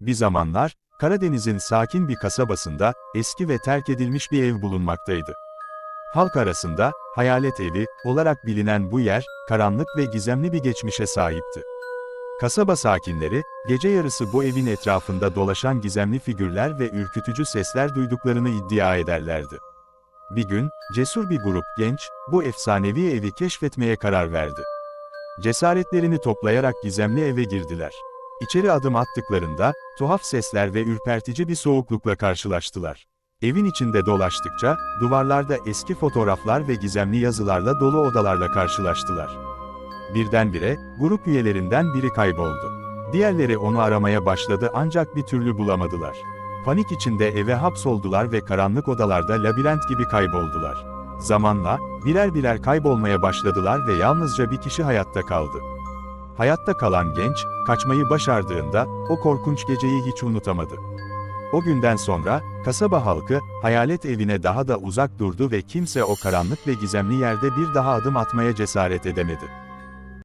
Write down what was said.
Bir zamanlar, Karadeniz'in sakin bir kasabasında, eski ve terk edilmiş bir ev bulunmaktaydı. Halk arasında, hayalet evi, olarak bilinen bu yer, karanlık ve gizemli bir geçmişe sahipti. Kasaba sakinleri, gece yarısı bu evin etrafında dolaşan gizemli figürler ve ürkütücü sesler duyduklarını iddia ederlerdi. Bir gün, cesur bir grup genç, bu efsanevi evi keşfetmeye karar verdi. Cesaretlerini toplayarak gizemli eve girdiler. İçeri adım attıklarında, tuhaf sesler ve ürpertici bir soğuklukla karşılaştılar. Evin içinde dolaştıkça, duvarlarda eski fotoğraflar ve gizemli yazılarla dolu odalarla karşılaştılar. Birdenbire, grup üyelerinden biri kayboldu. Diğerleri onu aramaya başladı ancak bir türlü bulamadılar. Panik içinde eve hapsoldular ve karanlık odalarda labirent gibi kayboldular. Zamanla, birer birer kaybolmaya başladılar ve yalnızca bir kişi hayatta kaldı. Hayatta kalan genç, kaçmayı başardığında, o korkunç geceyi hiç unutamadı. O günden sonra, kasaba halkı, hayalet evine daha da uzak durdu ve kimse o karanlık ve gizemli yerde bir daha adım atmaya cesaret edemedi.